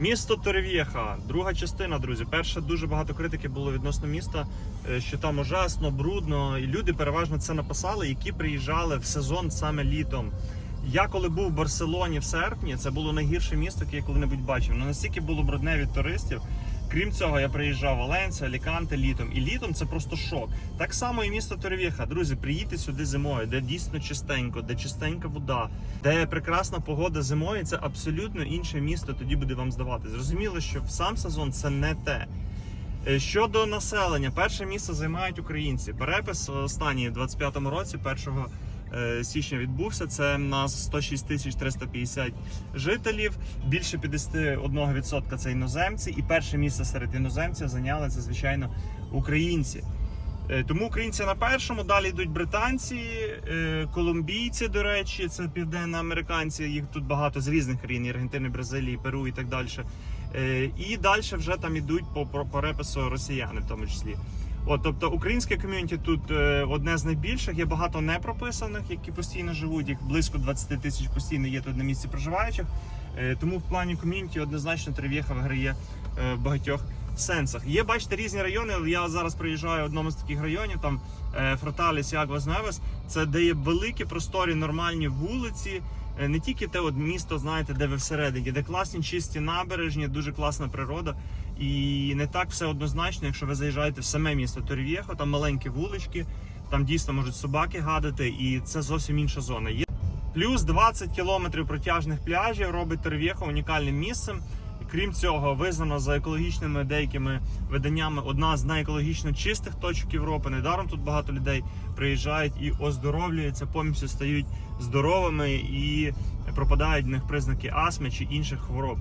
Місто Торев'єха, друга частина, друзі. Перша дуже багато критики було відносно міста, е, що там ужасно, брудно, і люди переважно це написали, які приїжджали в сезон саме літом. Я коли був в Барселоні в серпні, це було найгірше місто, яке я коли-небудь бачив. Ну настільки було брудне від туристів. Крім цього, я приїжджав в Валенсію, Аліканте літом. І літом це просто шок. Так само і місто Торев'єха. Друзі, приїдьте сюди зимою, де дійсно чистенько, де чистенька вода, де прекрасна погода зимою. Це абсолютно інше місто. Тоді буде вам здавати. Зрозуміло, що сам сезон це не те. Е, Щодо населення, перше місце займають українці. Перепис останній в 25-му році, 1 е, січня відбувся. Це в нас 106 тисяч 350 жителів. Більше 51% це іноземці, і перше місце серед іноземців зайняли це, звичайно, українці. Е, Тому українці на першому, далі йдуть британці, е, колумбійці, до речі, це південноамериканці. Їх тут багато з різних країн, Аргентини, Бразилії, Перу і так далі. Е, І далі вже там ідуть по перепису росіяни, в тому числі. От, тобто українське ком'юніті тут е, одне з найбільших. Є багато непрописаних, які постійно живуть. Їх близько 20 тисяч постійно є тут на місці проживаючих. Е, Тому в плані ком'юніті однозначно Трев'єха виграє е, багатьох сенсах. Є, бачите, різні райони. Я зараз приїжджаю в одному з таких районів, там е, Фроталіс, Ягвас Невес. Це де є великі, просторі, нормальні вулиці. Е, Не тільки те от місто, знаєте, де ви всередині, де класні чисті набережні, дуже класна природа. І не так все однозначно, якщо ви заїжджаєте в саме місто Торів'єхо, там маленькі вулички, там дійсно можуть собаки гадати, і це зовсім інша зона. Є плюс 20 кілометрів протяжних пляжів робить Торів'єхо унікальним місцем. Крім цього, визнано за екологічними деякими виданнями одна з найекологічно чистих точок Європи. Недаром тут багато людей приїжджають і оздоровлюються, повністю стають здоровими і пропадають в них признаки астми чи інших хвороб.